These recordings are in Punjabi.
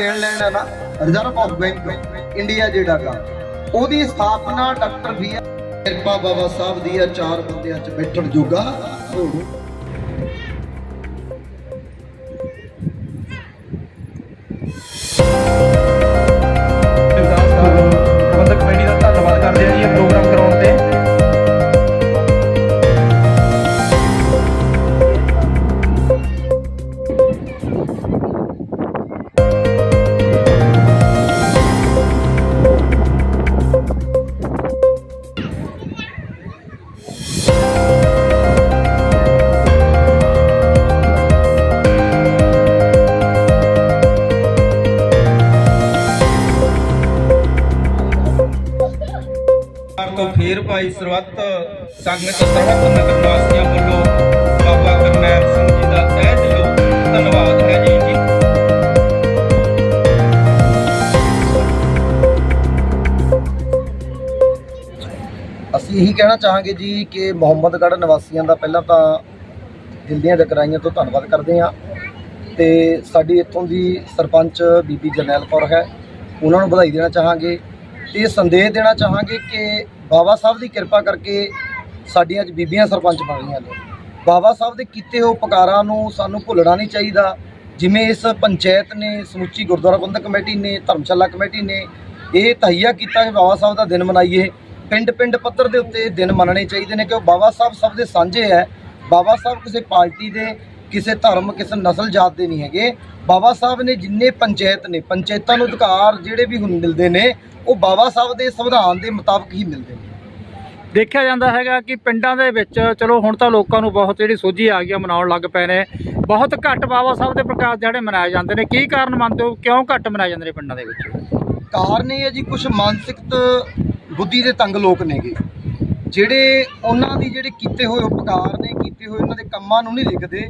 ਦੇਣ ਲੈਣ ਹੈ ਨਾ, ਰਿਜ਼ਰਵ ਆਫ ਬੈਂਕ, ਇੰਡੀਆ ਜਿਹੜਾ ਗਾ, ਉਹਦੀ ਸਥਾਪਨਾ ਡਾਕਟਰ ਵੀ ਕਿਰਪਾ ਬਾਬਾ ਸਾਹਿਬ ਦੀ ਆ ਚਾਰ ਬੰਦਿਆਂ 'ਚ ਬੈਠਣ ਜੋਗਾ। ਹੋਊ ਤੋਂ ਫੇਰ ਭਾਈ ਸਰਵੱਤ ਸੰਗਤ ਸਰਵੱਤ ਨਗਰ ਵਾਸੀਆਂ ਵੱਲੋਂ ਬਾਬਾ ਕਰਨੈਲ ਸਿੰਘ ਜੀ ਦਾ ਤਹਿ ਦਿਲੋਂ ਧੰਨਵਾਦ ਹੈ ਜੀ ਜੀ। ਅਸੀਂ ਇਹੀ ਕਹਿਣਾ ਚਾਹਾਂਗੇ ਜੀ ਕਿ ਮੁਹੰਮਦਗੜ੍ਹ ਨਿਵਾਸੀਆਂ ਦਾ ਪਹਿਲਾਂ ਤਾਂ ਦਿਲ ਦੀਆਂ ਜਕਰਾਈਆਂ ਤੋਂ ਧੰਨਵਾਦ ਕਰਦੇ ਹਾਂ ਤੇ ਸਾਡੀ ਇੱਥੋਂ ਦੀ ਸਰਪੰਚ ਬੀਬੀ ਜਰਨੈਲ ਕੌਰ ਹੈ, ਉਹਨਾਂ ਨੂੰ ਵਧਾਈ ਦੇਣਾ ਚਾਹਾਂਗੇ ਤੇ ਸੰਦੇਸ਼ ਦੇਣਾ ਚਾਹਾਂਗੇ ਕਿ ਬਾਬਾ ਸਾਹਿਬ ਦੀ ਕਿਰਪਾ ਕਰਕੇ ਸਾਡੀਆਂ ਅੱਜ ਬੀਬੀਆਂ ਸਰਪੰਚ ਬਣ ਗਈਆਂ ਨੇ। ਬਾਬਾ ਸਾਹਿਬ ਦੇ ਕੀਤੇ ਹੋਏ ਉਪਕਾਰਾਂ ਨੂੰ ਸਾਨੂੰ ਭੁੱਲਣਾ ਨਹੀਂ ਚਾਹੀਦਾ। ਜਿਵੇਂ ਇਸ ਪੰਚਾਇਤ ਨੇ, ਸਮੁੱਚੀ ਗੁਰਦੁਆਰਾ ਪ੍ਰਬੰਧਕ ਕਮੇਟੀ ਨੇ, ਧਰਮਸ਼ਾਲਾ ਕਮੇਟੀ ਨੇ ਇਹ ਤਹਈਆ ਕੀਤਾ ਕਿ ਬਾਬਾ ਸਾਹਿਬ ਦਾ ਦਿਨ ਮਨਾਈਏ। ਪਿੰਡ ਪਿੰਡ ਪੱਧਰ ਦੇ ਉੱਤੇ ਦਿਨ ਮੰਨਣੇ ਚਾਹੀਦੇ ਨੇ ਕਿ ਉਹ ਬਾਬਾ ਸਾਹਿਬ ਸਭ ਦੇ ਸਾਂਝੇ ਹੈ। ਬਾਬਾ ਸਾਹਿਬ ਕਿਸੇ ਪਾਰਟੀ ਦੇ ਕਿਸੇ ਧਰਮ ਕਿਸੇ ਨਸਲ ਜਾਤ ਦੇ ਨਹੀਂ ਹੈਗੇ। ਬਾਬਾ ਸਾਹਿਬ ਨੇ ਜਿੰਨੇ ਪੰਚਾਇਤ ਨੇ ਪੰਚਾਇਤਾਂ ਨੂੰ ਅਧਿਕਾਰ ਜਿਹੜੇ ਵੀ ਹੁਣ ਮਿਲਦੇ ਨੇ ਉਹ ਬਾਬਾ ਸਾਹਿਬ ਦੇ ਸੰਵਿਧਾਨ ਦੇ ਮੁਤਾਬਕ ਹੀ ਮਿਲਦੇ ਨੇ। ਦੇਖਿਆ ਜਾਂਦਾ ਹੈਗਾ ਕਿ ਪਿੰਡਾਂ ਦੇ ਵਿੱਚ ਚਲੋ ਹੁਣ ਤਾਂ ਲੋਕਾਂ ਨੂੰ ਬਹੁਤ ਜਿਹੜੀ ਸੋਝੀ ਆ ਗਈ ਆ ਮਨਾਉਣ ਲੱਗ ਪਏ ਨੇ। ਬਹੁਤ ਘੱਟ ਬਾਬਾ ਸਾਹਿਬ ਦੇ ਪ੍ਰਕਾਸ਼ ਜਿਹੜੇ ਮਨਾਏ ਜਾਂਦੇ ਨੇ। ਕੀ ਕਾਰਨ ਮੰਨਦੇ ਹੋ? ਕਿਉਂ ਘੱਟ ਮਨਾਏ ਜਾਂਦੇ ਨੇ ਪਿੰਡਾਂ ਦੇ ਵਿੱਚ? ਕਾਰਨ ਇਹ ਹੈ ਜੀ ਕੁਝ ਮਾਨਸਿਕਤ ਬੁੱਧੀ ਦੇ ਤੰਗ ਲੋਕ ਨੇਗੇ। ਜਿਹੜੇ ਉਹਨਾਂ ਦੀ ਜਿਹੜੇ ਕੀਤੇ ਹੋਏ ਉਪਕਾਰ ਨੇ, ਕੀਤੇ ਹੋਏ ਉਹਨਾਂ ਦੇ ਕੰਮਾਂ ਨੂੰ ਨਹੀਂ ਲਿਖਦੇ,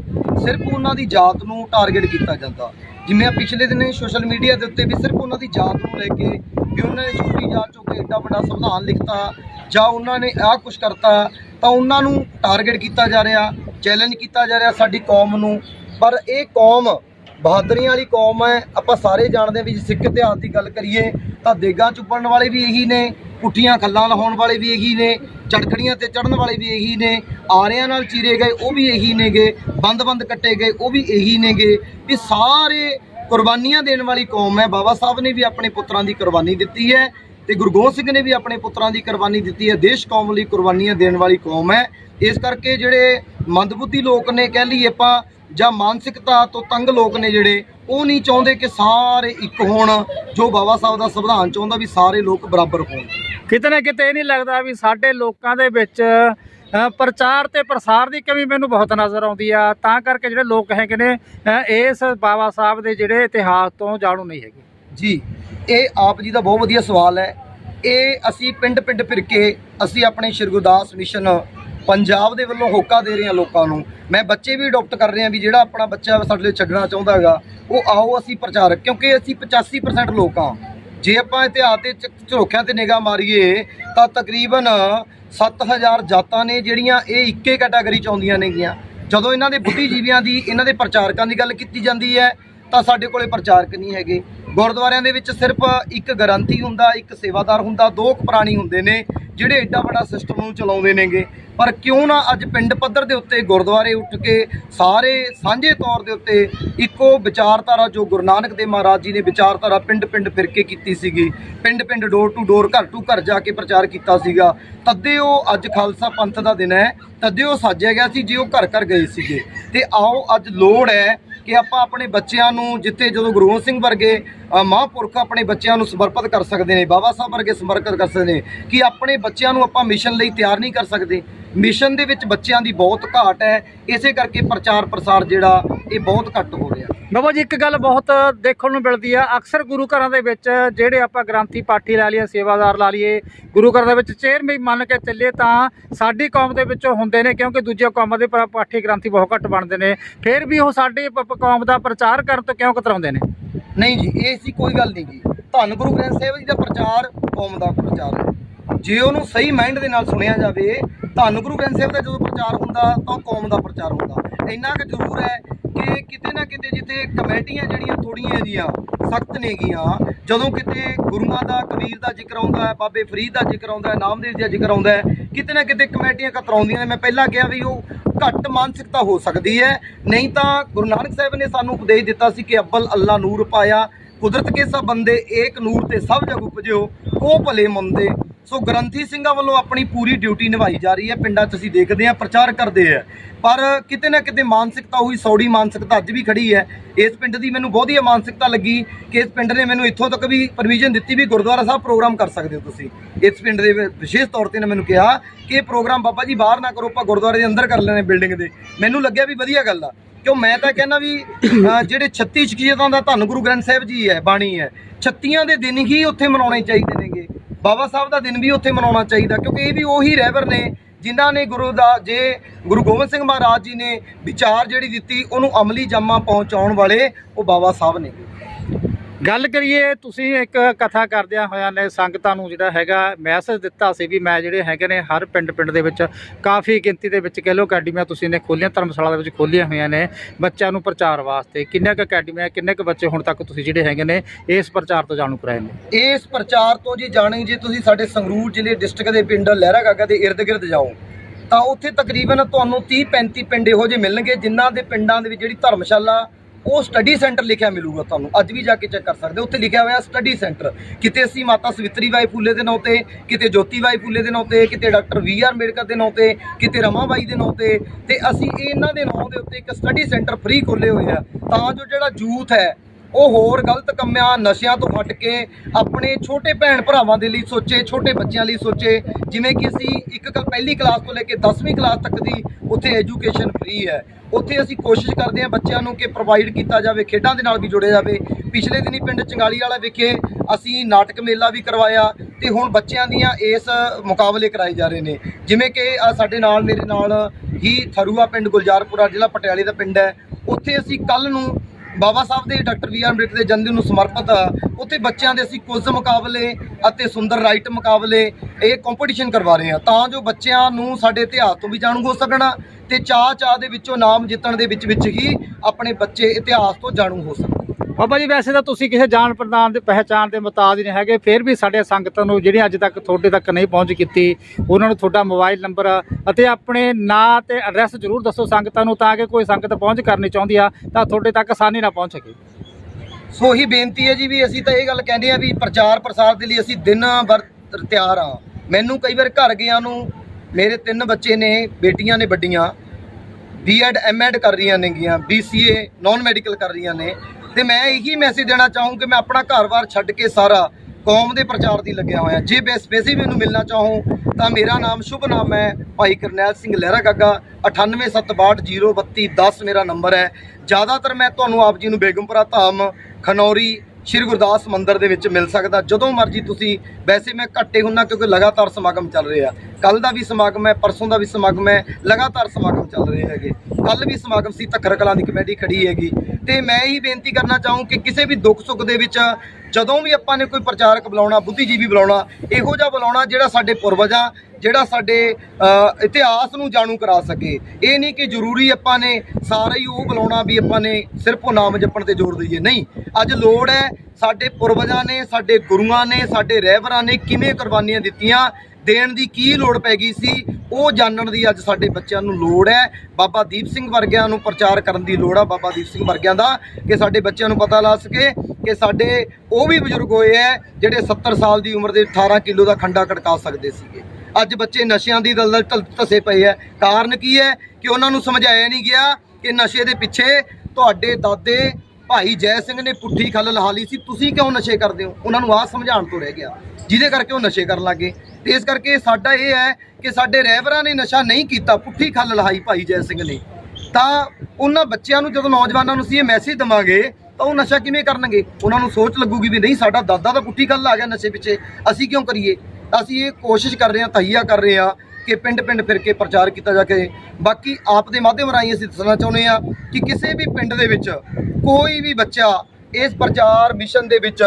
ਸਿਰਫ ਉਹਨਾਂ ਦੀ ਜਾਤ ਨੂੰ ਟਾਰਗੇਟ ਕੀਤਾ ਜਾਂਦਾ। ਜਿਵੇਂ ਆ ਪਿਛਲੇ ਦਿਨੇ ਸੋਸ਼ਲ ਮੀਡੀਆ ਦੇ ਉੱਤੇ ਵੀ ਸਿਰਫ ਉਹਨਾਂ ਦੀ ਜਾਤ ਨੂੰ ਲੈ ਕੇ ਵੀ ਉਹਨਾਂ ਨੇ ਛੋਟੀ ਜਾਤ ਚੋਂ ਕਿ ਏਡਾ ਵੱਡਾ ਸੰਵਿਧਾਨ ਲਿਖਤਾ, ਜਾਂ ਉਹਨਾਂ ਨੇ ਆਹ ਕੁਝ ਕਰਤਾ, ਤਾਂ ਉਹਨਾਂ ਨੂੰ ਟਾਰਗੇਟ ਕੀਤਾ ਜਾ ਰਿਹਾ ਚੈਲੰਜ ਕੀਤਾ ਜਾ ਰਿਹਾ ਸਾਡੀ ਕੌਮ ਨੂੰ। ਪਰ ਇਹ ਕੌਮ ਬਹਾਦਰੀਆਂ ਵਾਲੀ ਕੌਮ ਹੈ, ਆਪਾਂ ਸਾਰੇ ਜਾਣਦੇ ਹਾਂ ਵੀ ਸਿੱਖ ਇਤਿਹਾਸ ਦੀ ਗੱਲ ਕਰੀਏ ਤਾਂ ਦੇਗਾਂ ਚੁੱਪਣ ਵਾਲੇ ਵੀ ਇਹੀ ਨੇ, ਪੁੱਠੀਆਂ ਖੱਲਾਂ ਲਾਉਣ ਵਾਲੇ ਵੀ ਇਹੀ ਨੇ, ਚੜਖੜੀਆਂ ਤੇ ਚੜਨ ਵਾਲੇ ਵੀ ਇਹੀ ਨੇ, ਆਰਿਆਂ ਨਾਲ ਚੀਰੇ ਗਏ ਉਹ ਵੀ ਇਹੀ ਨੇਗੇ, ਬੰਦ-ਬੰਦ ਕੱਟੇ ਗਏ ਉਹ ਵੀ ਇਹੀ ਨੇਗੇ। ਵੀ ਸਾਰੇ ਕੁਰਬਾਨੀਆਂ ਦੇਣ ਵਾਲੀ ਕੌਮ ਹੈ। ਬਾਬਾ ਸਾਹਿਬ ਨੇ ਵੀ ਆਪਣੇ ਪੁੱਤਰਾਂ ਦੀ ਕੁਰਬਾਨੀ ਦਿੱਤੀ ਹੈ ਤੇ ਗੁਰੂ ਗੋਬਿੰਦ ਸਿੰਘ ਨੇ ਵੀ ਆਪਣੇ ਪੁੱਤਰਾਂ ਦੀ ਕੁਰਬਾਨੀ ਦਿੱਤੀ ਹੈ। ਦੇਸ਼ ਕੌਮ ਲਈ ਕੁਰਬਾਨੀਆਂ ਦੇਣ ਵਾਲੀ ਕੌਮ ਹੈ। ਇਸ ਕਰਕੇ ਜਿਹੜੇ ਮੰਦਬੁੱਧੀ ਲੋਕ ਨੇ, ਕਹਿ ਲਈਏ ਆਪਾਂ ਜਾਂ ਮਾਨਸਿਕਤਾ ਤੋਂ ਤੰਗ ਲੋਕ ਨੇ ਜਿਹੜੇ ਉਹ ਨਹੀਂ ਚਾਹੁੰਦੇ ਕਿ ਸਾਰੇ ਇੱਕ ਹੋਣ ਜੋ ਬਾਬਾ ਸਾਹਿਬ ਦਾ ਸੰਵਿਧਾਨ ਚਾਹੁੰਦਾ ਵੀ ਸਾਰੇ ਲੋਕ ਬਰਾਬਰ ਹੋਣ। ਕਿਤੇ ਨਾ ਕਿਤੇ ਇਹ ਨਹੀਂ ਲੱਗਦਾ ਵੀ ਸਾਡੇ ਲੋਕਾਂ ਦੇ ਵਿੱਚ ਪ੍ਰਚਾਰ ਤੇ ਪ੍ਰਸਾਰ ਦੀ ਕਮੀ ਮੈਨੂੰ ਬਹੁਤ ਨਜ਼ਰ ਆਉਂਦੀ ਆ। ਤਾਂ ਕਰਕੇ ਜਿਹੜੇ ਲੋਕ ਹੈਗੇ ਨੇ ਇਸ ਬਾਬਾ ਸਾਹਿਬ ਦੇ ਜਿਹੜੇ ਇਤਿਹਾਸ ਤੋਂ ਜਾਣੂ ਨਹੀਂ ਹੈਗੇ। ਜੀ ਇਹ ਆਪ ਜੀ ਦਾ ਬਹੁਤ ਵਧੀਆ ਸਵਾਲ ਹੈ। ਇਹ ਅਸੀਂ ਪਿੰਡ ਪਿੰਡ ਫਿਰ ਕੇ ਅਸੀਂ ਆਪਣੇ ਸ਼੍ਰੀ ਗੁਰਦਾਸ ਮਿਸ਼ਨ ਪੰਜਾਬ ਦੇ ਵੱਲੋਂ ਹੋਕਾ ਦੇ ਰਹੇ ਹਾਂ ਲੋਕਾਂ ਨੂੰ। ਮੈਂ ਬੱਚੇ ਵੀ ਅਡਾਪਟ ਕਰ ਰਹੇ ਹਾਂ ਵੀ ਜਿਹੜਾ ਆਪਣਾ ਬੱਚਾ ਸਾਡੇ ਲਈ ਛੱਡਣਾ ਚਾਹੁੰਦਾ ਹੈਗਾ, ਉਹ ਆਓ ਅਸੀਂ ਪ੍ਰਚਾਰਕ, ਕਿਉਂਕਿ ਅਸੀਂ 85% ਲੋਕ ਹਾਂ। ਜੇ ਆਪਾਂ ਇਤਿਹਾਸ ਦੇ ਚ- ਝਰੋਖਿਆਂ ਤੇ ਨਿਗਾਹ ਮਾਰੀਏ, ਤਾਂ ਤਕਰੀਬਨ 7000 ਜਾਤਾਂ ਨੇ ਜਿਹੜੀਆਂ ਇਹ ਇੱਕੇ ਕੈਟਾਗਰੀ ਚ ਆਉਂਦੀਆਂ ਨੇਗੀਆਂ। ਜਦੋਂ ਇਹਨਾਂ ਦੇ ਬੁੱਧੀਜੀਵੀਆਂ ਦੀ, ਇਹਨਾਂ ਦੇ ਪ੍ਰਚਾਰਕਾਂ ਦੀ ਗੱਲ ਕੀਤੀ ਜਾਂਦੀ ਹੈ ਤਾਂ ਸਾਡੇ ਕੋਲੇ ਪ੍ਰਚਾਰਕ ਨਹੀਂ ਹੈਗੇ। ਗੁਰਦੁਆਰਿਆਂ ਦੇ ਵਿੱਚ ਸਿਰਫ ਇੱਕ ਗ੍ਰੰਥੀ ਹੁੰਦਾ, ਇੱਕ ਸੇਵਾਦਾਰ ਹੁੰਦਾ, ਦੋ ਕੁ ਪ੍ਰਾਣੀ ਹੁੰਦੇ ਨੇ, ਜਿਹੜੇ ਐਡਾ ਵੱਡਾ ਸਿਸਟਮ ਨੂੰ ਚਲਾਉਂਦੇ ਨੇਗੇ। ਪਰ ਕਿਉਂ ਨਾ ਅੱਜ ਪਿੰਡ ਪੱਧਰ ਦੇ ਉੱਤੇ ਗੁਰਦੁਆਰੇ ਉੱਠ ਕੇ ਸਾਰੇ ਸਾਂਝੇ ਤੌਰ ਦੇ ਉੱਤੇ ਇੱਕੋ ਵਿਚਾਰਧਾਰਾ ਜੋ ਗੁਰੂ ਨਾਨਕ ਦੇਵ ਮਹਾਰਾਜ ਜੀ ਨੇ ਵਿਚਾਰਧਾਰਾ ਪਿੰਡ ਪਿੰਡ ਫਿਰ ਕੇ ਕੀਤੀ ਸੀਗੀ ਪਿੰਡ ਪਿੰਡ ਡੋਰ ਟੂ ਡੋਰ ਘਰ ਟੂ ਘਰ ਜਾ ਕੇ ਪ੍ਰਚਾਰ ਕੀਤਾ ਸੀਗਾ। ਤਦੇ ਉਹ ਅੱਜ ਖਾਲਸਾ ਪੰਥ ਦਾ ਦਿਨ ਹੈ, ਤਦੇ ਉਹ ਸਾਜਿਆ ਗਿਆ ਸੀ ਜੇ ਉਹ ਘਰ ਘਰ ਗਏ ਸੀਗੇ। ਤੇ ਆਓ ਅੱਜ ਲੋੜ ਹੈ ਕਿ ਆਪਾਂ ਆਪਣੇ ਬੱਚਿਆਂ ਨੂੰ ਜਿੱਥੇ ਜਦੋਂ ਗੁਰੂ ਗੋਬਿੰਦ ਸਿੰਘ ਵਰਗੇ ਮਹਾਂਪੁਰਖ ਆਪਣੇ ਬੱਚਿਆਂ ਨੂੰ ਸਮਰਪਿਤ ਕਰ ਸਕਦੇ ਨੇ, ਬਾਬਾ ਸਾਹਿਬ ਵਰਗੇ ਸਮਰਪਿਤ ਕਰ ਸਕਦੇ ਨੇ, ਕਿ ਆਪਣੇ ਬੱਚਿਆਂ ਨੂੰ ਆਪਾਂ ਮਿਸ਼ਨ ਲਈ ਤਿਆਰ ਨਹੀਂ ਕਰ ਸਕਦੇ। ਮਿਸ਼ਨ ਦੇ ਵਿੱਚ ਬੱਚਿਆਂ ਦੀ ਬਹੁਤ ਘਾਟ ਹੈ, ਇਸੇ ਕਰਕੇ ਪ੍ਰਚਾਰ ਪ੍ਰਸਾਰ ਜਿਹੜਾ, ਇਹ ਬਹੁਤ ਘੱਟ ਹੋ ਰਿਹਾ। ਬਾਬਾ ਜੀ, ਇੱਕ ਗੱਲ ਬਹੁਤ ਦੇਖਣ ਨੂੰ ਮਿਲਦੀ ਆ। ਅਕਸਰ ਗੁਰੂ ਘਰਾਂ ਦੇ ਵਿੱਚ ਜਿਹੜੇ ਆਪਾਂ ਗ੍ਰੰਥੀ ਪਾਠੀ ਲਾ ਲਈਏ, ਸੇਵਾਦਾਰ ਲਾ ਲਈਏ, ਗੁਰੂ ਘਰ ਦੇ ਵਿੱਚ ਚੇਅਰਮੈਨ ਮੰਨ ਕੇ ਚੱਲੇ ਤਾਂ ਸਾਡੀ ਕੌਮ ਦੇ ਵਿੱਚੋਂ ਹੁੰਦੇ ਨੇ ਕਿਉਂਕਿ ਦੂਜੀਆਂ ਕੌਮਾਂ ਦੇ ਪਾ- ਪਾਠੀ ਗ੍ਰੰਥੀ ਬਹੁਤ ਘੱਟ ਬਣਦੇ ਨੇ। ਫਿਰ ਵੀ ਉਹ ਸਾਡੇ ਪ- ਪ- ਕੌਮ ਦਾ ਪ੍ਰਚਾਰ ਕਰਨ ਤੋਂ ਕਿਉਂ ਕਤਰਾਉਂਦੇ ਨੇ? ਨਹੀਂ ਜੀ, ਇਹ ਸੀ ਕੋਈ ਗੱਲ ਨਹੀਂ ਜੀ। ਧੰਨ ਗੁਰੂ ਗ੍ਰੰਥ ਸਾਹਿਬ ਜੀ ਦਾ ਪ੍ਰਚਾਰ, ਕੌਮ ਦਾ ਪ੍ਰਚਾਰ। ਹੈ ਜੇ ਉਹਨੂੰ ਸਹੀ ਮਾਈਂਡ ਦੇ ਨਾਲ ਸੁਣਿਆ ਜਾਵੇ, ਧੰਨ ਗੁਰੂ ਗ੍ਰੰਥ ਸਾਹਿਬ ਦਾ ਜਦੋਂ ਪ੍ਰਚਾਰ ਹੁੰਦਾ, ਤਾਂ ਉਹ ਕੌਮ ਦਾ ਪ੍ਰਚਾਰ ਹੁੰਦਾ। ਇੰਨਾ ਕੁ ਜ਼ਰੂਰ ਹੈ ਕਿ ਕਿਤੇ ਨਾ ਕਿਤੇ ਜਿੱਥੇ ਕਮੇਟੀਆਂ ਜਿਹੜੀਆਂ ਥੋੜੀਆਂ ਜੀਆਂ ਸਖਤ ਨੇਗੀਆਂ, ਜਦੋਂ ਕਿਤੇ ਗੁਰੂਆਂ ਦਾ ਕਬੀਰ ਦਾ ਜ਼ਿਕਰ ਆਉਂਦਾ ਹੈ, ਬਾਬੇ ਫਰੀਦ ਦਾ ਜ਼ਿਕਰ ਆਉਂਦਾ ਹੈ, ਨਾਮਦੇਵ ਦਾ ਜ਼ਿਕਰ ਆਉਂਦਾ ਹੈ, ਕਿਤੇ ਨਾ ਕਿਤੇ ਕਮੇਟੀਆਂ ਕਤਰਾਉਂਦੀਆਂ ਨੇ। ਮੈਂ ਪਹਿਲਾਂ ਕਿਹਾ ਵੀ ਉਹ ਘੱਟ ਮਾਨਸਿਕਤਾ ਹੋ ਸਕਦੀ ਹੈ। ਨਹੀਂ ਤਾਂ ਗੁਰੂ ਨਾਨਕ ਸਾਹਿਬ ਨੇ ਸਾਨੂੰ ਉਪਦੇਸ਼ ਦਿੱਤਾ ਸੀ ਕਿ ਅੱਬਲ ਅੱਲਾ ਨੂਰ ਪਾਇਆ। ਕੁਦਰਤ ਕੇ ਸਭ ਬੰਦੇ ਏਕ ਨੂਰ ਤੇ ਸਭ ਜਗ ਉਪਜਿਓ। ਉਹ ਭਲੇ ਮੰਦੇ ਸੋ ਗ੍ਰੰਥੀ ਸਿੰਘਾਂ ਵੱਲੋਂ ਆਪਣੀ ਪੂਰੀ ਡਿਊਟੀ ਨਿਭਾਈ ਜਾ ਰਹੀ ਹੈ। ਪਿੰਡਾਂ 'ਚ ਅਸੀਂ ਦੇਖਦੇ ਹਾਂ, ਪ੍ਰਚਾਰ ਕਰਦੇ ਆ ਪਰ ਕਿਤੇ ਨਾ ਕਿਤੇ ਮਾਨਸਿਕਤਾ ਹੋਈ ਸੌੜੀ ਮਾਨਸਿਕਤਾ ਅੱਜ ਵੀ ਖੜੀ ਹੈ। ਇਸ ਪਿੰਡ ਦੀ ਮੈਨੂੰ ਬਹੁਤੀ ਮਾਨਸਿਕਤਾ ਲੱਗੀ ਕਿ ਇਸ ਪਿੰਡ ਨੇ ਮੈਨੂੰ ਇੱਥੋਂ ਤੱਕ ਵੀ ਪਰਮਿਸ਼ਨ ਦਿੱਤੀ ਵੀ ਗੁਰਦੁਆਰਾ ਸਾਹਿਬ ਪ੍ਰੋਗਰਾਮ ਕਰ ਸਕਦੇ ਹੋ ਤੁਸੀਂ। ਇਸ ਪਿੰਡ ਦੇ ਵਿਸ਼ੇਸ਼ ਤੌਰ ਤੇ ਨੇ ਮੈਨੂੰ ਕਿਹਾ ਕਿ ਇਹ ਪ੍ਰੋਗਰਾਮ ਬਾਬਾ ਜੀ ਬਾਹਰ ਨਾ ਕਰੋ, ਆਪਾਂ ਗੁਰਦੁਆਰੇ ਦੇ ਅੰਦਰ ਕਰ ਲੈਣੇ ਬਿਲਡਿੰਗ ਦੇ। ਮੈਨੂੰ ਲੱਗਿਆ ਵੀ ਵਧੀਆ ਗੱਲ ਆ। ਕਿਉਂ ਮੈਂ ਤਾਂ ਕਹਿੰਦਾ ਵੀ ਜਿਹੜੇ 36 ਸ਼ਖਸੀਅਤਾਂ ਦਾ ਧੰਨ ਗੁਰੂ ਗ੍ਰੰਥ ਸਾਹਿਬ ਜੀ ਹੈ, ਬਾਣੀ ਹੈ 36 ਦੇ ਦਿਨ ਹੀ ਉੱਥੇ ਮਨਾਉਣੇ ਚਾਹੀਦੇ ਨੇਗੇ। ਬਾਬਾ ਸਾਹਿਬ ਦਾ ਦਿਨ ਵੀ ਉੱਥੇ ਮਨਾਉਣਾ ਚਾਹੀਦਾ, ਕਿਉਂਕਿ ਇਹ ਵੀ ਉਹੀ ਰਹਿਬਰ ਨੇ ਜਿਨ੍ਹਾਂ ਨੇ ਗੁਰੂ ਦਾ ਜੇ ਗੁਰੂ ਗੋਬਿੰਦ ਸਿੰਘ ਮਹਾਰਾਜ ਜੀ ਨੇ ਵਿਚਾਰ ਜਿਹੜੀ ਦਿੱਤੀ, ਉਹਨੂੰ ਅਮਲੀ ਜਾਮਾ ਪਹੁੰਚਾਉਣ ਵਾਲੇ ਉਹ ਬਾਬਾ ਸਾਹਿਬ ਨੇ। ਗੱਲ ਕਰੀਏ, ਤੁਸੀਂ ਇੱਕ ਕਥਾ ਕਰਦਿਆਂ ਹੋਇਆਂ ਨੇ ਸੰਗਤਾਂ ਨੂੰ ਜਿਹੜਾ ਹੈਗਾ ਮੈਸੇਜ ਦਿੱਤਾ ਸੀ ਵੀ ਮੈਂ ਜਿਹੜੇ ਹੈਗੇ ਨੇ ਹਰ ਪਿੰਡ ਪਿੰਡ ਦੇ ਵਿੱਚ ਕਾਫੀ ਗਿਣਤੀ ਦੇ ਵਿੱਚ ਕਹਿ ਲਓ ਅਕੈਡਮੀਆਂ ਤੁਸੀਂ ਨੇ ਖੋਲੀਆਂ ਧਰਮਸ਼ਾਲਾ ਦੇ ਵਿੱਚ ਖੋਲੀਆਂ ਹੋਈਆਂ ਨੇ ਬੱਚਿਆਂ ਨੂੰ ਪ੍ਰਚਾਰ ਵਾਸਤੇ। ਕਿੰਨੇ ਕੁ ਅਕੈਡਮੀਆਂ, ਕਿੰਨੇ ਕੁ ਬੱਚੇ ਹੁਣ ਤੱਕ ਤੁਸੀਂ ਜਿਹੜੇ ਹੈਗੇ ਨੇ ਇਸ ਪ੍ਰਚਾਰ ਤੋਂ ਜਾਣੂ ਕਰਾਏ ਨੇ? ਇਸ ਪ੍ਰਚਾਰ ਤੋਂ ਜੀ ਜਾਣੇ ਜੇ ਤੁਸੀਂ ਸਾਡੇ ਸੰਗਰੂਰ ਜ਼ਿਲ੍ਹੇ ਡਿਸਟ੍ਰਿਕਟ ਦੇ ਪਿੰਡ ਲਹਿਰਾ ਗਾਗਾ ਦੇ ਇਰਦ ਗਿਰਦ ਜਾਓ। ਤਾਂ ਉੱਥੇ ਤਕਰੀਬਨ ਤੁਹਾਨੂੰ 30 35 ਪਿੰਡ ਇਹੋ ਜਿਹੇ ਮਿਲਣਗੇ ਜਿਨ੍ਹਾਂ ਦੇ ਪਿੰਡਾਂ ਦੇ ਵਿੱਚ ਜਿਹੜੀ ਧਰਮਸ਼ਾਲਾ ਉਹ ਸਟੱਡੀ ਸੈਂਟਰ ਲਿਖਿਆ ਮਿਲੂਗਾ ਤੁਹਾਨੂੰ। ਅੱਜ ਵੀ ਜਾ ਕੇ ਚੈੱਕ ਕਰ ਸਕਦੇ ਹੋ। ਉੱਥੇ ਲਿਖਿਆ ਹੋਇਆ ਸਟੱਡੀ ਸੈਂਟਰ ਕਿਤੇ ਅਸੀਂ ਮਾਤਾ ਸਵਿਤਰੀ ਬਾਈ ਫੂਲੇ ਦੇ ਨਾਂ ਤੇ, ਕਿਤੇ ਜੋਤੀ ਬਾਈ ਫੂਲੇ ਦੇ ਨਾਂ ਤੇ, ਕਿਤੇ ਡਾਕਟਰ ਵੀ ਆਰ ਅੰਬੇਡਕਰ ਦੇ ਨਾਂ ਤੇ, ਕਿਤੇ ਰਮਾ ਬਾਈ ਦੇ ਨਾਂ ਤੇ ਤੇ ਅਸੀਂ ਇਹਨਾਂ ਦੇ ਨਾਂ ਦੇ ਉੱਤੇ ਇੱਕ ਸਟੱਡੀ ਸੈਂਟਰ ਫ੍ਰੀ ਖੋਲੇ ਹੋਏ ਆ। ਤਾਂ ਜੋ ਜਿਹੜਾ ਯੂਥ ਹੈ ਉਹ ਹੋਰ ਗਲਤ ਕੰਮਾਂ, ਨਸ਼ਿਆਂ ਤੋਂ ਹਟ ਕੇ ਆਪਣੇ ਛੋਟੇ ਭੈਣ ਭਰਾਵਾਂ ਦੇ ਲਈ ਸੋਚੇ, ਛੋਟੇ ਬੱਚਿਆਂ ਲਈ ਸੋਚੇ, ਜਿਵੇਂ ਕਿ ਅਸੀਂ ਇੱਕ ਕ- ਪਹਿਲੀ ਕਲਾਸ ਤੋਂ ਲੈ ਕੇ 10ਵੀਂ ਕਲਾਸ ਤੱਕ ਦੀ ਉੱਥੇ ਐਜੂਕੇਸ਼ਨ ਫ੍ਰੀ ਹੈ। ਉੱਥੇ ਅਸੀਂ ਕੋਸ਼ਿਸ਼ ਕਰਦੇ ਹਾਂ ਬੱਚਿਆਂ ਨੂੰ ਕਿ ਪ੍ਰੋਵਾਈਡ ਕੀਤਾ ਜਾਵੇ, ਖੇਡਾਂ ਦੇ ਨਾਲ ਵੀ ਜੁੜਿਆ ਜਾਵੇ। ਪਿਛਲੇ ਦਿਨੀ ਪਿੰਡ ਚੰਗਾਲੀ ਵਾਲਾ ਵਿਖੇ ਅਸੀਂ ਨਾਟਕ ਮੇਲਾ ਵੀ ਕਰਵਾਇਆ ਤੇ ਹੁਣ ਬੱਚਿਆਂ ਦੀਆਂ ਇਸ ਮੁਕਾਬਲੇ ਕਰਾਏ ਜਾ ਰਹੇ ਨੇ। ਜਿਵੇਂ ਕਿ ਸਾਡੇ ਨਾਲ ਮੇਰੇ ਨਾਲ ਹੀ ਥਰੂਆ ਪਿੰਡ, ਗੁਲਜ਼ਾਰਪੁਰਾ ਜ਼ਿਲ੍ਹਾ ਪਟਿਆਲੇ ਦਾ ਪਿੰਡ ਹੈ। ਉੱਥੇ ਅਸੀਂ ਕੱਲ ਨੂੰ ਬਾਬਾ ਸਾਹਿਬ ਦੇ ਡਾਕਟਰ ਵੀ ਆਰ ਅੰਬੇਡਕਰ ਦੇ ਜਨਮ ਦਿਨ ਨੂੰ ਸਮਰਪਿਤ ਆ। ਉੱਥੇ ਬੱਚਿਆਂ ਦੇ ਅਸੀਂ ਕੁਝ ਮੁਕਾਬਲੇ ਅਤੇ ਸੁੰਦਰ ਰਾਈਟ ਮੁਕਾਬਲੇ ਇਹ ਕੰਪੀਟੀਸ਼ਨ ਕਰਵਾ ਰਹੇ ਹਾਂ। ਤਾਂ ਜੋ ਬੱਚਿਆਂ ਨੂੰ ਸਾਡੇ ਇਤਿਹਾਸ ਤੋਂ ਵੀ ਜਾਣੂ ਹੋ ਸਕਣ ਤੇ ਚਾਹ ਚਾਹ ਦੇ ਵਿੱਚੋਂ ਨਾਮ ਜਿੱਤਣ ਦੇ ਵਿੱਚ ਵਿੱਚ ਹੀ ਆਪਣੇ ਬੱਚੇ ਇਤਿਹਾਸ ਤੋਂ ਜਾਣੂ ਹੋ ਸਕਣ। ਬਾਬਾ ਜੀ, ਵੈਸੇ ਤਾਂ ਤੁਸੀਂ ਕਿਸੇ ਜਾਣ ਪ੍ਰਦਾਨ ਦੇ ਪਹਿਚਾਣ ਦੇ ਮੁਤਾਜ ਨਹੀਂ ਹੈਗੇ, ਫਿਰ ਵੀ ਸਾਡੇ ਸੰਗਤਾਂ ਨੂੰ ਜਿਹੜੀਆਂ ਅੱਜ ਤੱਕ ਤੁਹਾਡੇ ਤੱਕ ਨਹੀਂ ਪਹੁੰਚ ਕੀਤੀ, ਉਹਨਾਂ ਨੂੰ ਤੁਹਾਡਾ ਮੋਬਾਈਲ ਨੰਬਰ ਅਤੇ ਆਪਣੇ ਨਾਂ ਤੇ ਐਡਰੈਸ ਜ਼ਰੂਰ ਦੱਸੋ ਸੰਗਤਾਂ ਨੂੰ, ਤਾਂ ਕਿ ਕੋਈ ਸੰਗਤ ਪਹੁੰਚ ਕਰਨੀ ਚਾਹੁੰਦੀ ਆ, ਤਾਂ ਤੁਹਾਡੇ ਤੱਕ ਆਸਾਨੀ ਨਾਲ ਪਹੁੰਚ ਸਕੇ। ਸੋ ਹੀ ਬੇਨਤੀ ਹੈ ਜੀ ਵੀ ਅਸੀਂ ਤਾਂ ਇਹ ਗੱਲ ਕਹਿੰਦੇ ਆ ਵੀ ਪ੍ਰਚਾਰ ਪ੍ਰਸਾਰ ਦੇ ਲਈ ਅਸੀਂ ਦਿਨ ਭਰ ਤਿਆਰ ਆ ਮੈਨੂੰ ਕਈ ਵਾਰ ਘਰ ਗਿਆ ਨੂੰ ਮੇਰੇ ਤਿੰਨ ਬੱਚੇ ਨੇ, ਬੇਟੀਆਂ ਨੇ ਵੱਡੀਆਂ ਬੀਐਡ ਐਮਐਡ ਕਰ ਰਹੀਆਂ ਨੇਗੀਆਂ ਬੀਸੀਏ ਨਾਨ ਮੈਡੀਕਲ ਕਰ ਰਹੀਆਂ ਨੇ। ਤੇ ਮੈਂ ਇਹੀ ਮੈਸੇਜ ਦੇਣਾ ਚਾਹੂੰ ਕਿ ਮੈਂ ਆਪਣਾ ਘਰ-ਬਾਰ ਛੱਡ ਕੇ ਸਾਰਾ ਕੌਮ ਦੇ ਪ੍ਰਚਾਰ ਦੀ ਲੱਗਿਆ ਹੋਇਆ। ਜੇ ਬੇਸ ਬੇਸੀ ਮੈਨੂੰ ਮਿਲਣਾ ਚਾਹੋ, ਤਾਂ ਮੇਰਾ ਨਾਮ ਸ਼ੁਭ ਨਾਮ ਹੈ ਭਾਈ ਕਰਨੈਲ ਸਿੰਘ ਲਹਿਰਾ ਗੱਗਾ 9872023032 ਮੇਰਾ ਨੰਬਰ ਹੈ। ਜ਼ਿਆਦਾਤਰ ਮੈਂ ਤੁਹਾਨੂੰ ਆਪ ਜੀ ਨੂੰ ਬੇਗਮਪੁਰਾ ਧਾਮ, ਖਨੌਰੀ, ਸ਼੍ਰੀ ਗੁਰਦਾਸ ਮੰਦਿਰ ਦੇ ਵਿੱਚ ਮਿਲ ਸਕਦਾ। ਜਦੋਂ ਮਰਜ਼ੀ ਤੁਸੀਂ, ਵੈਸੇ ਮੈਂ ਘੱਟੇ ਹੁੰਨਾ ਕਿਉਂਕਿ ਲਗਾਤਾਰ ਸਮਾਗਮ ਚੱਲ ਰਹੇ। ਆ ਕੱਲ ਦਾ ਵੀ ਸਮਾਗਮ ਹੈ, ਪਰਸੋਂ ਦਾ ਵੀ ਸਮਾਗਮ ਹੈ, ਲਗਾਤਾਰ ਸਮਾਗਮ ਚੱਲ ਰਹੇ ਹੈਗੇ। ਕੱਲ ਵੀ ਸਮਾਗਮ ਸੀ ਤਖਰ ਕਲਾਂ ਦੀ ਕਮੇਟੀ ਖੜੀ ਹੈਗੀ। ਤੇ ਮੈਂ ਇਹੀ ਬੇਨਤੀ ਕਰਨਾ ਚਾਹੂੰ ਕਿ ਕਿਸੇ ਵੀ ਦੁੱਖ ਸੁੱਖ ਦੇ ਵਿੱਚ ਜਦੋਂ ਵੀ ਆਪਾਂ ਨੇ ਕੋਈ ਪ੍ਰਚਾਰਕ ਬੁਲਾਉਣਾ, ਬੁੱਧੀਜੀਵੀ ਬੁਲਾਉਣਾ, ਇਹੋ ਜਿਹਾ ਬੁਲਾਉਣਾ ਜਿਹੜਾ ਸਾਡੇ ਪੁਰਵਜਾਂ ਜਿਹੜਾ ਸਾਡੇ ਇਤਿਹਾਸ ਨੂੰ ਜਾਣੂ ਕਰਾ ਸਕੇ। ਇਹ ਨਹੀਂ ਕਿ ਜ਼ਰੂਰੀ ਆਪਾਂ ਨੇ ਸਾਰਾ ਹੀ ਉਹ ਬੁਲਾਉਣਾ ਵੀ ਆਪਾਂ ਨੇ ਸਿਰਫ ਉਹ ਨਾਮ ਜਪਣ ਤੇ ਜ਼ੋਰ ਦਈਏ। ਨਹੀਂ, ਅੱਜ ਲੋੜ ਹੈ ਸਾਡੇ ਪੁਰਵਜਾਂ ਨੇ, ਸਾਡੇ ਗੁਰੂਆਂ ਨੇ, ਸਾਡੇ ਰਹਿਬਰਾਂ ਨੇ ਕਿਵੇਂ ਕੁਰਬਾਨੀਆਂ ਦਿੱਤੀਆਂ ਦੇਣ ਦੀ ਕੀ ਲੋੜ ਪੈ ਗਈ ਸੀ, ਉਹ ਜਾਣਨ ਦੀ ਅੱਜ ਸਾਡੇ ਬੱਚਿਆਂ ਨੂੰ ਲੋੜ ਹੈ। ਬਾਬਾ ਦੀਪ ਸਿੰਘ ਵਰਗਿਆਂ ਨੂੰ ਪ੍ਰਚਾਰ ਕਰਨ ਦੀ ਲੋੜ ਆ, ਬਾਬਾ ਦੀਪ ਸਿੰਘ ਵਰਗਿਆਂ ਦਾ, ਕਿ ਸਾਡੇ ਬੱਚਿਆਂ ਨੂੰ ਪਤਾ ਲੱਗ ਸਕੇ ਕਿ ਸਾਡੇ ਉਹ ਵੀ ਬਜ਼ੁਰਗ ਹੋਏ ਐ ਜਿਹੜੇ 70 ਸਾਲ ਦੀ ਉਮਰ ਦੇ 18 ਕਿਲੋ ਦਾ ਖੰਡਾ ਕੜਕਾ ਸਕਦੇ ਸੀਗੇ। ਅੱਜ ਬੱਚੇ ਨਸ਼ਿਆਂ ਦੀ ਦਲਦਲ ਧਸੇ ਪਏ ਐ ਕਾਰਨ ਕੀ ਹੈ ਕਿ ਉਹਨਾਂ ਨੂੰ ਸਮਝਾਇਆ ਨਹੀਂ ਗਿਆ ਕਿ ਨਸ਼ੇ ਦੇ ਪਿੱਛੇ ਤੁਹਾਡੇ ਦਾਦੇ ਭਾਈ ਜੈ ਸਿੰਘ ਨੇ ਪੁੱਠੀ ਖੱਲ ਲਹਾ ਲਈ ਸੀ। ਤੁਸੀਂ ਕਿਉਂ ਨਸ਼ੇ ਕਰਦੇ ਹੋ? ਉਹਨਾਂ ਨੂੰ ਆਹ ਸਮਝਾਉਣ ਤੋਂ ਰਹਿ ਗਿਆ। ਜਿਹਦੇ ਕਰਕੇ ਉਹ ਨਸ਼ੇ ਕਰਨ ਲੱਗੇ ਤੇ ਇਸ ਕਰਕੇ ਸਾਡਾ ਇਹ ਹੈ ਕਿ ਸਾਡੇ ਰਹਿਬਰਾਂ ਨੇ ਨਸ਼ਾ ਨਹੀਂ ਕੀਤਾ, ਪੁੱਠੀ ਖੱਲ ਲਹਾਈ ਭਾਈ ਜੈ ਸਿੰਘ ਨੇ। ਤਾਂ ਉਹਨਾਂ ਬੱਚਿਆਂ ਨੂੰ ਜਦੋਂ ਨੌਜਵਾਨਾਂ ਨੂੰ ਅਸੀਂ ਇਹ ਮੈਸੇਜ ਦਵਾਂਗੇ, ਤਾਂ ਉਹ ਨਸ਼ਾ ਕਿਵੇਂ ਕਰਨਗੇ? ਉਹਨਾਂ ਨੂੰ ਸੋਚ ਲੱਗੂਗੀ ਵੀ ਨਹੀਂ, ਸਾਡਾ ਦਾਦਾ ਤਾਂ ਪੁੱਠੀ ਖੱਲ ਆ ਗਿਆ ਨਸ਼ੇ ਪਿੱਛੇ, ਅਸੀਂ ਕਿਉਂ ਕਰੀਏ? ਅਸੀਂ ਇਹ ਕੋਸ਼ਿਸ਼ ਕਰ ਰਹੇ ਹਾਂ ਤਹੀਆ ਕਰ ਰਹੇ ਹਾਂ ਕਿ ਪਿੰਡ ਪਿੰਡ ਫਿਰ ਕੇ ਪ੍ਰਚਾਰ ਕੀਤਾ ਜਾ ਕੇ। ਬਾਕੀ ਆਪ ਦੇ ਮਾਧਿਅਮ ਰਾਹੀਂ ਅਸੀਂ ਦੱਸਣਾ ਚਾਹੁੰਦੇ ਹਾਂ ਕਿ ਕਿਸੇ ਵੀ ਪਿੰਡ ਦੇ ਵਿੱਚ ਕੋਈ ਵੀ ਬੱਚਾ ਇਸ ਪ੍ਰਚਾਰ ਮਿਸ਼ਨ ਦੇ ਵਿੱਚ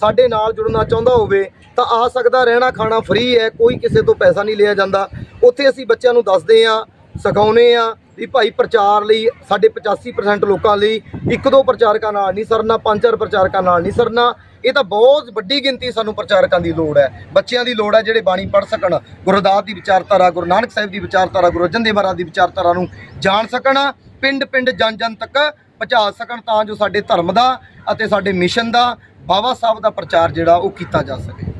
ਸਾਡੇ ਨਾਲ ਜੁੜਨਾ ਚਾਹੁੰਦਾ ਹੋਵੇ, ਤਾਂ ਆ ਸਕਦਾ ਰਹਿਣਾ ਖਾਣਾ ਫ੍ਰੀ ਹੈ, ਕੋਈ ਕਿਸੇ ਤੋਂ ਪੈਸਾ ਨਹੀਂ ਲਿਆ ਜਾਂਦਾ। ਉੱਥੇ ਅਸੀਂ ਬੱਚਿਆਂ ਨੂੰ ਦੱਸਦੇ ਹਾਂ ਸਿਖਾਉਨੇ ਆ ਵੀ ਭਾਈ ਪ੍ਰਚਾਰ ਲਈ, ਸਾਡੇ 85% ਲੋਕਾਂ ਲਈ ਇੱਕ ਦੋ ਪ੍ਰਚਾਰਕਾਂ ਨਾਲ ਨਹੀਂ ਸਰਨਾ, ਪੰਜ ਚਾਰ ਪ੍ਰਚਾਰਕਾਂ ਨਾਲ ਨਹੀਂ ਸਰਨਾ। ਇਹ ਤਾਂ ਬਹੁਤ ਵੱਡੀ ਗਿਣਤੀ ਸਾਨੂੰ ਪ੍ਰਚਾਰਕਾਂ ਦੀ ਲੋੜ ਹੈ। ਬੱਚਿਆਂ ਦੀ ਲੋੜ ਹੈ ਜਿਹੜੇ ਬਾਣੀ ਪੜ੍ਹ ਸਕਣ ਗੁਰਦਾਸ ਦੀ ਵਿਚਾਰਧਾਰਾ, ਗੁਰੂ ਨਾਨਕ ਸਾਹਿਬ ਦੀ ਵਿਚਾਰਧਾਰਾ, ਗੁਰੂ ਅਰਜਨ ਦੇਵ ਮਹਾਰਾਜ ਦੀ ਵਿਚਾਰਧਾਰਾ ਨੂੰ ਜਾਣ ਸਕਣ। ਪਿੰਡ ਪਿੰਡ ਜਨ ਜਨ ਤੱਕ ਪਹੁੰਚਾ ਸਕਣ ਤਾਂ ਜੋ ਸਾਡੇ ਧਰਮ ਦਾ ਅਤੇ ਸਾਡੇ ਮਿਸ਼ਨ ਦਾ ਬਾਬਾ ਸਾਹਿਬ ਦਾ ਪ੍ਰਚਾਰ ਜਿਹੜਾ ਉਹ ਕੀਤਾ ਜਾ ਸਕੇ।